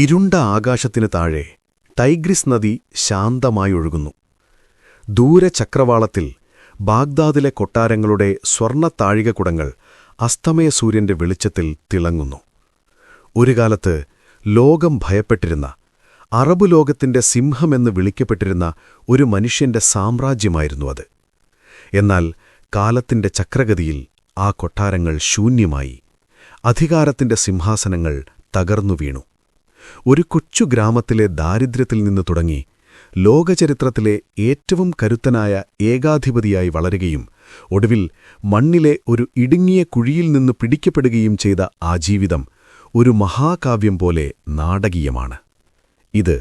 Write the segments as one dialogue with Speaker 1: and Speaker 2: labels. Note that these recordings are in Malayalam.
Speaker 1: ഇരുണ്ട ആകാശത്തിന് താഴെ ടൈഗ്രിസ് നദി ശാന്തമായി ഒഴുകുന്നു. ദൂരെ ചക്രവാളത്തിൽ ബാഗ്ദാദിലെ കൊട്ടാരങ്ങളുടെ സ്വർണത്താഴികക്കുടങ്ങൾ അസ്തമയ സൂര്യന്റെ വെളിച്ചത്തിൽ തിളങ്ങുന്നു. ഒരു കാലത്ത് ലോകം ഭയപ്പെട്ടിരുന്ന അറബ് ലോകത്തിന്റെ സിംഹമെന്ന് വിളിക്കപ്പെട്ടിരുന്ന ഒരു മനുഷ്യന്റെ സാമ്രാജ്യമായിരുന്നു അത്. എന്നാൽ കാലത്തിന്റെ ചക്രഗതിയിൽ ആ കൊട്ടാരങ്ങൾ ശൂന്യമായി അധികാരത്തിന്റെ സിംഹാസനങ്ങൾ തകർന്നു വീണു. ഒരു കൊച്ചു ഗ്രാമത്തിലെ ദാരിദ്ര്യത്തിൽ നിന്ന് തുടങ്ങി ലോകചരിത്രത്തിലെ ഏറ്റവും കരുത്തനായ ഏകാധിപതിയായി വളരുകയും ഒടുവിൽ മണ്ണിലെ ഒരു ഇടുങ്ങിയ കുഴിയിൽ നിന്ന് പിടിക്കപ്പെടുകയും ചെയ്ത ആ ജീവിതം ഒരു മഹാകാവ്യം പോലെ നാടകീയമാണ്. ഇത്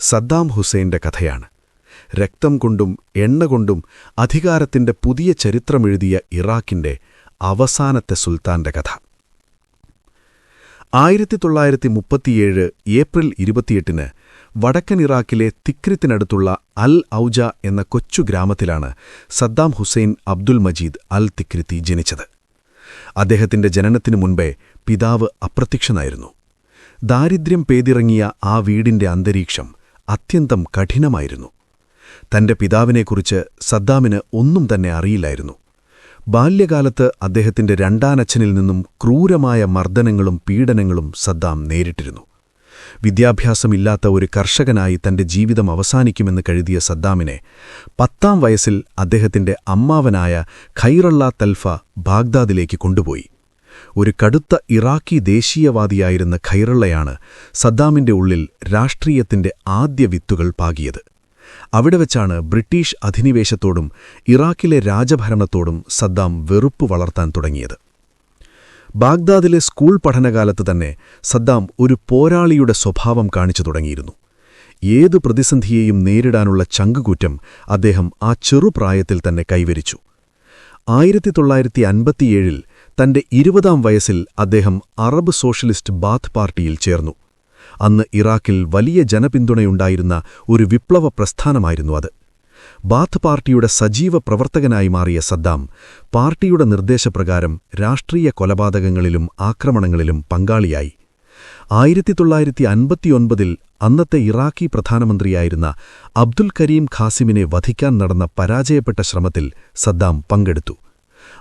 Speaker 1: സദ്ദാം ഹുസൈന്റെ കഥയാണ്. രക്തം കൊണ്ടും എണ്ണ കൊണ്ടും അധികാരത്തിന്റെ പുതിയ ചരിത്രമെഴുതിയ ഇറാഖിന്റെ അവസാനത്തെ സുൽത്താന്റെ കഥ. ആയിരത്തി തൊള്ളായിരത്തി മുപ്പത്തിയേഴ് ഏപ്രിൽ ഇരുപത്തിയെട്ടിന് വടക്കൻ ഇറാഖിലെ തിക്രിത്തിനടുത്തുള്ള അൽ ഔജ എന്ന കൊച്ചു ഗ്രാമത്തിലാണ് Saddam Hussein Abdul Majid al Tikriti ജനിച്ചത്. അദ്ദേഹത്തിന്റെ ജനനത്തിനു മുൻപേ പിതാവ് അപ്രത്യക്ഷനായിരുന്നു. ദാരിദ്ര്യം പേതിറങ്ങിയ ആ വീടിന്റെ അന്തരീക്ഷം അത്യന്തം കഠിനമായിരുന്നു. തന്റെ പിതാവിനെക്കുറിച്ച് സദ്ദാമിന് ഒന്നും തന്നെ അറിയില്ലായിരുന്നു. ബാല്യകാലത്ത് അദ്ദേഹത്തിന്റെ രണ്ടാനച്ഛനിൽ നിന്നും ക്രൂരമായ മർദ്ദനങ്ങളും പീഡനങ്ങളും സദ്ദാം നേരിട്ടിരുന്നു. വിദ്യാഭ്യാസമില്ലാത്ത ഒരു കർഷകനായി തന്റെ ജീവിതം അവസാനിക്കുമെന്ന് കരുതിയ സദ്ദാമിനെ പത്താം വയസ്സിൽ അദ്ദേഹത്തിന്റെ അമ്മാവനായ ഖൈറള്ള തൽഫ ബാഗ്ദാദിലേക്ക് കൊണ്ടുപോയി. ഒരു കടുത്ത ഇറാഖി ദേശീയവാദിയായിരുന്ന ഖൈറള്ളയാണ് സദ്ദാമിന്റെ ഉള്ളിൽ രാഷ്ട്രീയത്തിന്റെ ആദ്യ വിത്തുകൾ പാകിയത്. അവിടെ വെച്ചാണ് ബ്രിട്ടീഷ് അധിനിവേശത്തോടും ഇറാഖിലെ രാജഭരണത്തോടും സദ്ദാം വെറുപ്പ് വളർത്താൻ തുടങ്ങിയത്. ബാഗ്ദാദിലെ സ്കൂൾ പഠനകാലത്ത് തന്നെ സദ്ദാം ഒരു പോരാളിയുടെ സ്വഭാവം കാണിച്ചു തുടങ്ങിയിരുന്നു. ഏതു പ്രതിസന്ധിയെയും നേരിടാനുള്ള ചങ്കുകൂറ്റം അദ്ദേഹം ആ ചെറുപ്രായത്തിൽ തന്നെ കൈവരിച്ചു. ആയിരത്തി തൊള്ളായിരത്തി അൻപത്തിയേഴിൽ തന്റെ ഇരുപതാം വയസ്സിൽ അദ്ദേഹം അറബ് സോഷ്യലിസ്റ്റ് ബാത്ത് പാർട്ടിയിൽ ചേർന്നു. അന്ന് ഇറാഖിൽ വലിയ ജനപിന്തുണയുണ്ടായിരുന്ന ഒരു വിപ്ലവ പ്രസ്ഥാനമായിരുന്നു അത്. ബാത്ത് പാർട്ടിയുടെ സജീവ പ്രവർത്തകനായി മാറിയ സദ്ദാം പാർട്ടിയുടെ നിർദ്ദേശപ്രകാരം രാഷ്ട്രീയ കൊലപാതകങ്ങളിലും ആക്രമണങ്ങളിലും പങ്കാളിയായി. ആയിരത്തി തൊള്ളായിരത്തി അൻപത്തിയൊൻപതിൽ അന്നത്തെ ഇറാഖി പ്രധാനമന്ത്രിയായിരുന്ന അബ്ദുൽ കരീം ഖാസിമിനെ വധിക്കാൻ നടന്ന പരാജയപ്പെട്ട ശ്രമത്തിൽ സദ്ദാം പങ്കെടുത്തു.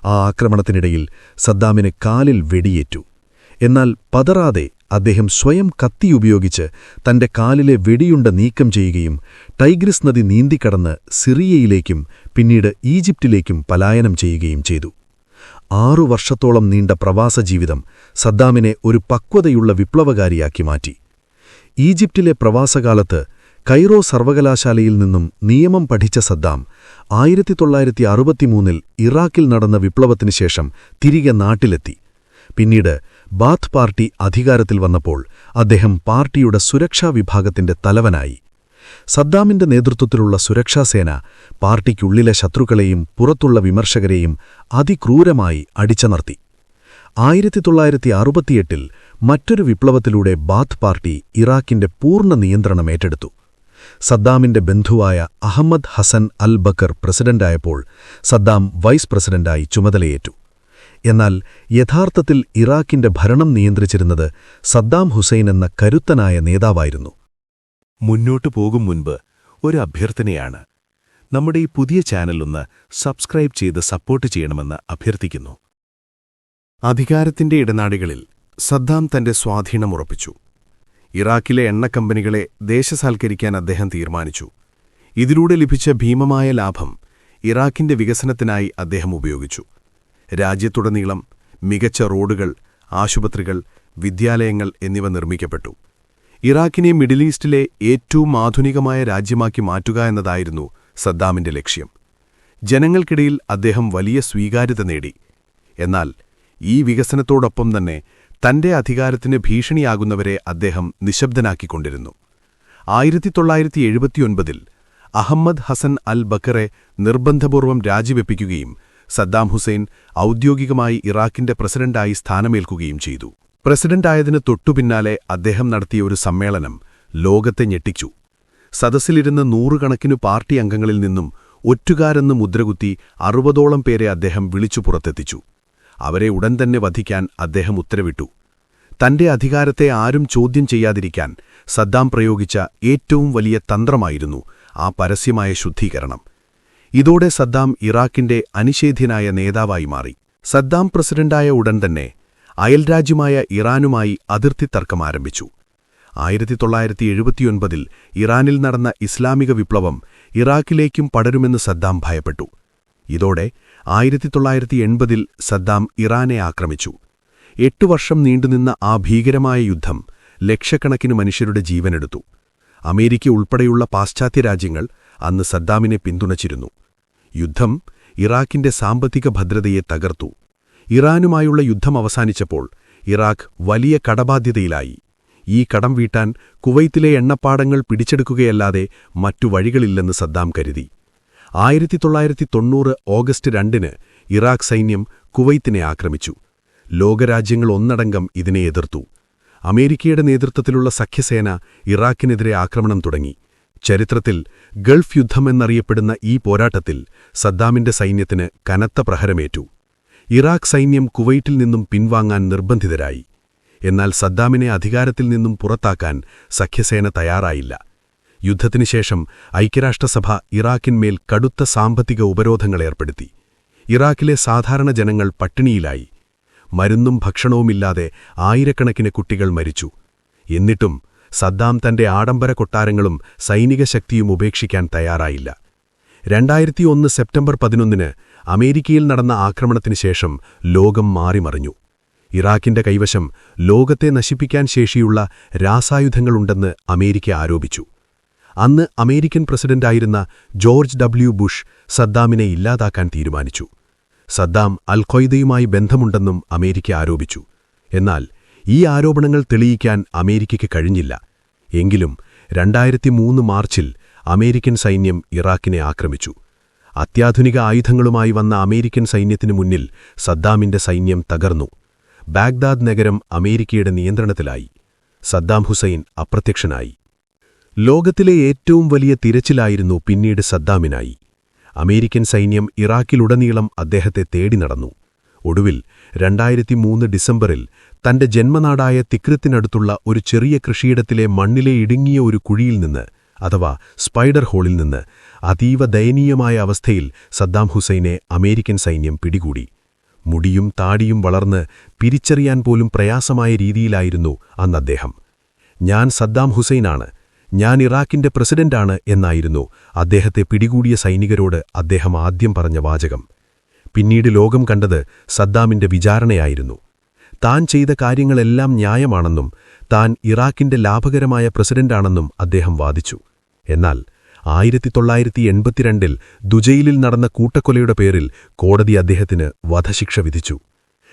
Speaker 1: ആ ആക്രമണത്തിനിടയിൽ സദ്ദാമിന് കാലിൽ വെടിയേറ്റു. എന്നാൽ പതറാതെ അദ്ദേഹം സ്വയം കത്തിയുപയോഗിച്ച് തന്റെ കാലിലെ വെടിയുണ്ട നീക്കം ചെയ്യുകയും ടൈഗ്രിസ് നദി നീന്തിക്കടന്ന് സിറിയയിലേക്കും പിന്നീട് ഈജിപ്തിലേക്കും പലായനം ചെയ്യുകയും ചെയ്തു. ആറു വർഷത്തോളം നീണ്ട പ്രവാസ ജീവിതം സദ്ദാമിനെ ഒരു പക്വതയുള്ള വിപ്ലവകാരിയാക്കി മാറ്റി. ഈജിപ്തിലെ പ്രവാസകാലത്ത് കൈറോ സർവകലാശാലയിൽ നിന്നും നിയമം പഠിച്ച സദ്ദാം ആയിരത്തി തൊള്ളായിരത്തി അറുപത്തിമൂന്നിൽ ഇറാഖിൽ നടന്ന വിപ്ലവത്തിനുശേഷം തിരികെ നാട്ടിലെത്തി. പിന്നീട് ബാത്ത് പാർട്ടി അധികാരത്തിൽ വന്നപ്പോൾ അദ്ദേഹം പാർട്ടിയുടെ സുരക്ഷാ വിഭാഗത്തിന്റെ തലവനായി. സദ്ദാമിന്റെ നേതൃത്വത്തിലുള്ള സുരക്ഷാസേന പാർട്ടിക്കുള്ളിലെ ശത്രുക്കളെയും പുറത്തുള്ള വിമർശകരെയും അതിക്രൂരമായി അടിച്ചമർത്തി. ആയിരത്തി തൊള്ളായിരത്തി അറുപത്തിയെട്ടിൽ മറ്റൊരു വിപ്ലവത്തിലൂടെ ബാത്ത് പാർട്ടി ഇറാഖിന്റെ പൂർണ നിയന്ത്രണം ഏറ്റെടുത്തു. സദ്ദാമിന്റെ ബന്ധുവായ അഹമ്മദ് ഹസൻ അൽ ബക്കർ പ്രസിഡന്റായപ്പോൾ സദ്ദാം വൈസ് പ്രസിഡന്റായി ചുമതലയേറ്റു. എന്നാൽ യഥാർത്ഥത്തിൽ ഇറാഖിന്റെ ഭരണം നിയന്ത്രിച്ചിരുന്നത് സദ്ദാം ഹുസൈൻ എന്ന കരുത്തനായ നേതാവായിരുന്നു.
Speaker 2: മുന്നോട്ടു പോകും മുൻപ് ഒരു അഭ്യർത്ഥനയാണ്. നമ്മുടെ ഈ പുതിയ ചാനലൊന്ന് സബ്സ്ക്രൈബ് ചെയ്ത് സപ്പോർട്ട് ചെയ്യണമെന്ന് അഭ്യർത്ഥിക്കുന്നു. അധികാരത്തിന്റെ ഇടനാടികളിൽ സദ്ദാം തന്റെ സ്വാധീനം ഉറപ്പിച്ചു. ഇറാഖിലെ എണ്ണക്കമ്പനികളെ ദേശസാൽക്കരിക്കാൻ അദ്ദേഹം തീരുമാനിച്ചു. ഇതിലൂടെ ലഭിച്ച ഭീമമായ ലാഭം ഇറാഖിന്റെ വികസനത്തിനായി അദ്ദേഹം ഉപയോഗിച്ചു. രാജ്യത്തുടനീളം മികച്ച റോഡുകൾ ആശുപത്രികൾ വിദ്യാലയങ്ങൾ എന്നിവ നിർമ്മിക്കപ്പെട്ടു. ഇറാഖിനെ മിഡിൽ ഈസ്റ്റിലെ ഏറ്റവും ആധുനികമായ രാജ്യമാക്കി മാറ്റുക എന്നതായിരുന്നു സദ്ദാമിന്റെ ലക്ഷ്യം. ജനങ്ങൾക്കിടയിൽ അദ്ദേഹം വലിയ സ്വീകാര്യത നേടി. എന്നാൽ ഈ വികസനത്തോടൊപ്പം തന്നെ തന്റെ അധികാരത്തിന് ഭീഷണിയാകുന്നവരെ അദ്ദേഹം നിശബ്ദനാക്കിക്കൊണ്ടിരുന്നു. ആയിരത്തി തൊള്ളായിരത്തി എഴുപത്തിയൊൻപതിൽ അഹമ്മദ് ഹസൻ അൽ ബക്കറെ നിർബന്ധപൂർവം രാജിവെപ്പിക്കുകയും സദ്ദാം ഹുസൈൻ ഔദ്യോഗികമായി ഇറാഖിന്റെ പ്രസിഡന്റായി സ്ഥാനമേൽക്കുകയും ചെയ്തു. പ്രസിഡന്റായതിനു തൊട്ടുപിന്നാലെ അദ്ദേഹം നടത്തിയ ഒരു സമ്മേളനം ലോകത്തെ ഞെട്ടിച്ചു. സദസ്സിലിരുന്ന് നൂറുകണക്കിനു പാർട്ടി അംഗങ്ങളിൽ നിന്നും ഒറ്റുകാരെന്ന് മുദ്രകുത്തി അറുപതോളം പേരെ അദ്ദേഹം വിളിച്ചു പുറത്തെത്തിച്ചു. അവരെ ഉടൻ തന്നെ വധിക്കാൻ അദ്ദേഹം ഉത്തരവിട്ടു. തന്റെ അധികാരത്തെ ആരും ചോദ്യം ചെയ്യാതിരിക്കാൻ സദ്ദാം പ്രയോഗിച്ച ഏറ്റവും വലിയ തന്ത്രമായിരുന്നു ആ പരസ്യമായ ശുദ്ധീകരണം. ഇതോടെ സദ്ദാം ഇറാഖിന്റെ അനിഷേധ്യനായ നേതാവായി മാറി. സദ്ദാം പ്രസിഡന്റായ ഉടൻ തന്നെ അയൽരാജ്യമായ ഇറാനുമായി അതിർത്തി തർക്കം ആരംഭിച്ചു. ആയിരത്തി തൊള്ളായിരത്തി എഴുപത്തിയൊൻപതിൽ ഇറാനിൽ നടന്ന ഇസ്ലാമിക വിപ്ലവം ഇറാഖിലേക്കും പടരുമെന്ന് സദ്ദാം ഭയപ്പെട്ടു. ഇതോടെ ആയിരത്തി തൊള്ളായിരത്തി എൺപതിൽ സദ്ദാം ഇറാനെ ആക്രമിച്ചു. എട്ടു വർഷം നീണ്ടുനിന്ന ആ ഭീകരമായ യുദ്ധം ലക്ഷക്കണക്കിന് മനുഷ്യരുടെ ജീവനെടുത്തു. അമേരിക്ക ഉൾപ്പെടെയുള്ള പാശ്ചാത്യ രാജ്യങ്ങൾ അന്ന് സദ്ദാമിനെ പിന്തുണച്ചിരുന്നു. യുദ്ധം ഇറാഖിന്റെ സാമ്പത്തിക ഭദ്രതയെ തകർത്തു. ഇറാനുമായുള്ള യുദ്ധം അവസാനിച്ചപ്പോൾ ഇറാഖ് വലിയ കടബാധ്യതയിലായി. ഈ കടം വീട്ടാൻ കുവൈത്തിലെ എണ്ണപ്പാടങ്ങൾ പിടിച്ചെടുക്കുകയല്ലാതെ മറ്റു വഴികളില്ലെന്ന് സദ്ദാം കരുതി. ആയിരത്തി തൊള്ളായിരത്തി തൊണ്ണൂറ് ഓഗസ്റ്റ് രണ്ടിന് ഇറാഖ് സൈന്യം കുവൈത്തിനെ ആക്രമിച്ചു. ലോകരാജ്യങ്ങൾ ഒന്നടങ്കം ഇതിനെ എതിർത്തു. അമേരിക്കയുടെ നേതൃത്വത്തിലുള്ള സഖ്യസേന ഇറാഖിനെതിരെ ആക്രമണം തുടങ്ങി. ചരിത്രത്തിൽ ഗൾഫ് യുദ്ധമെന്നറിയപ്പെടുന്ന ഈ പോരാട്ടത്തിൽ സദ്ദാമിന്റെ സൈന്യത്തിന് കനത്ത പ്രഹരമേറ്റു. ഇറാഖ് സൈന്യം കുവൈറ്റിൽ നിന്നും പിൻവാങ്ങാൻ നിർബന്ധിതരായി. എന്നാൽ സദ്ദാമിനെ അധികാരത്തിൽ നിന്നും പുറത്താക്കാൻ സഖ്യസേന തയ്യാറായില്ല. യുദ്ധത്തിനുശേഷം ഐക്യരാഷ്ട്രസഭ ഇറാഖിന്മേൽ കടുത്ത സാമ്പത്തിക ഉപരോധങ്ങളേർപ്പെടുത്തി ഇറാഖിലെ സാധാരണ ജനങ്ങൾ പട്ടിണിയിലായി. മരുന്നും ഭക്ഷണവുമില്ലാതെ ആയിരക്കണക്കിന് കുട്ടികൾ മരിച്ചു. എന്നിട്ടും സദ്ദാം തന്റെ ആഡംബര കൊട്ടാരങ്ങളും സൈനിക ശക്തിയും ഉപേക്ഷിക്കാൻ തയ്യാറായില്ല. രണ്ടായിരത്തി ഒന്ന് സെപ്റ്റംബർ പതിനൊന്നിന് അമേരിക്കയിൽ നടന്ന ആക്രമണത്തിനു ശേഷം ലോകം മാറിമറിഞ്ഞു. ഇറാഖിന്റെ കൈവശം ലോകത്തെ നശിപ്പിക്കാൻ ശേഷിയുള്ള രാസായുധങ്ങളുണ്ടെന്ന് അമേരിക്ക ആരോപിച്ചു. അന്ന് അമേരിക്കൻ പ്രസിഡന്റായിരുന്ന ജോർജ് ഡബ്ല്യു ബുഷ് സദ്ദാമിനെ ഇല്ലാതാക്കാൻ തീരുമാനിച്ചു. സദ്ദാം അൽ ഖൊയ്ദയുമായി ബന്ധമുണ്ടെന്നും അമേരിക്ക ആരോപിച്ചു. എന്നാൽ ഈ ആരോപണങ്ങൾ തെളിയിക്കാൻ അമേരിക്കയ്ക്ക് കഴിഞ്ഞില്ല. എങ്കിലും രണ്ടായിരത്തി മൂന്ന് മാർച്ചിൽ അമേരിക്കൻ സൈന്യം ഇറാഖിനെ ആക്രമിച്ചു. അത്യാധുനിക ആയുധങ്ങളുമായി വന്ന അമേരിക്കൻ സൈന്യത്തിനു മുന്നിൽ സദ്ദാമിന്റെ സൈന്യം തകർന്നു. ബാഗ്ദാദ് നഗരം അമേരിക്കയുടെ നിയന്ത്രണത്തിലായി. സദ്ദാം ഹുസൈൻ അപ്രത്യക്ഷനായി. ലോകത്തിലെ ഏറ്റവും വലിയ തിരച്ചിലായിരുന്നു പിന്നീട് സദ്ദാമിനായി. അമേരിക്കൻ സൈന്യം ഇറാഖിലുടനീളം അദ്ദേഹത്തെ തേടി നടന്നു. ഒടുവിൽ രണ്ടായിരത്തി മൂന്ന് ഡിസംബറിൽ തന്റെ ജന്മനാടായ തിക്രത്തിനടുത്തുള്ള ഒരു ചെറിയ കൃഷിയിടത്തിലെ മണ്ണിലെ ഇടുങ്ങിയ ഒരു കുഴിയിൽ നിന്ന് അഥവാ സ്പൈഡർ ഹോളിൽ നിന്ന് അതീവ ദയനീയമായ അവസ്ഥയിൽ സദ്ദാം ഹുസൈനെ അമേരിക്കൻ സൈന്യം പിടികൂടി. മുടിയും താടിയും വളർന്ന് പിരിച്ചറിയാൻ പോലും പ്രയാസമായ രീതിയിലായിരുന്നു അന്ന് അദ്ദേഹം. ഞാൻ സദ്ദാം ഹുസൈനാണ്. ഞാൻ ഇറാഖിന്റെ പ്രസിഡന്റാണ് എന്നായിരുന്നു അദ്ദേഹത്തെ പിടികൂടിയ സൈനികരോട് അദ്ദേഹം ആദ്യം പറഞ്ഞ വാചകം. പിന്നീട് ലോകം കണ്ടത് സദ്ദാമിന്റെ വിചാരണയായിരുന്നു. താൻ ചെയ്ത കാര്യങ്ങളെല്ലാം ന്യായമാണെന്നും താൻ ഇറാഖിന്റെ ലാഭകരമായ പ്രസിഡന്റാണെന്നും അദ്ദേഹം വാദിച്ചു. എന്നാൽ ആയിരത്തി തൊള്ളായിരത്തി എൺപത്തിരണ്ടിൽ ദുജയിലിൽ നടന്ന കൂട്ടക്കൊലയുടെ പേരിൽ കോടതി അദ്ദേഹത്തിന് വധശിക്ഷ വിധിച്ചു.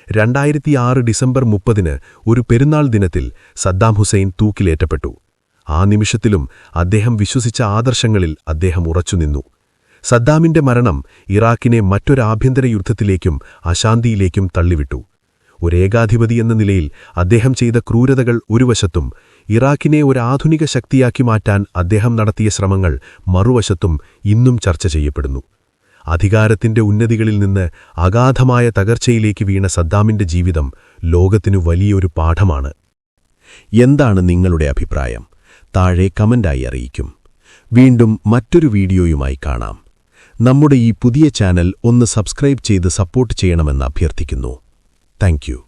Speaker 2: രണ്ടായിരത്തിയാറ് ഡിസംബർ മുപ്പതിന് ഒരു പെരുന്നാൾ ദിനത്തിൽ സദ്ദാം ഹുസൈൻ തൂക്കിലേറ്റപ്പെട്ടു. ആ നിമിഷത്തിലും അദ്ദേഹം വിശ്വസിച്ച ആദർശങ്ങളിൽ അദ്ദേഹം ഉറച്ചുനിന്നു. സദ്ദാമിന്റെ മരണം ഇറാഖിനെ മറ്റൊരാഭ്യന്തര യുദ്ധത്തിലേക്കും അശാന്തിയിലേക്കും തള്ളിവിട്ടു. ഒരേകാധിപതി എന്ന നിലയിൽ അദ്ദേഹം ചെയ്ത ക്രൂരതകൾ ഒരു വശത്തും ഇറാഖിനെ ഒരു ആധുനിക ശക്തിയാക്കി മാറ്റാൻ അദ്ദേഹം നടത്തിയ ശ്രമങ്ങൾ മറുവശത്തും ഇന്നും ചർച്ച ചെയ്യപ്പെടുന്നു. അധികാരത്തിന്റെ ഉന്നതികളിൽ നിന്ന് അഗാധമായ തകർച്ചയിലേക്ക് വീണ സദ്ദാമിന്റെ ജീവിതം ലോകത്തിനു വലിയൊരു പാഠമാണ്. എന്താണ് നിങ്ങളുടെ അഭിപ്രായം? താഴെ കമന്റായി അറിയിക്കും. വീണ്ടും മറ്റൊരു വീഡിയോയുമായി കാണാം. നമ്മുടെ ഈ പുതിയ ചാനൽ ഒന്ന് സബ്സ്ക്രൈബ് ചെയ്ത് സപ്പോർട്ട് ചെയ്യണമെന്ന് അഭ്യർത്ഥിക്കുന്നു. Thank you.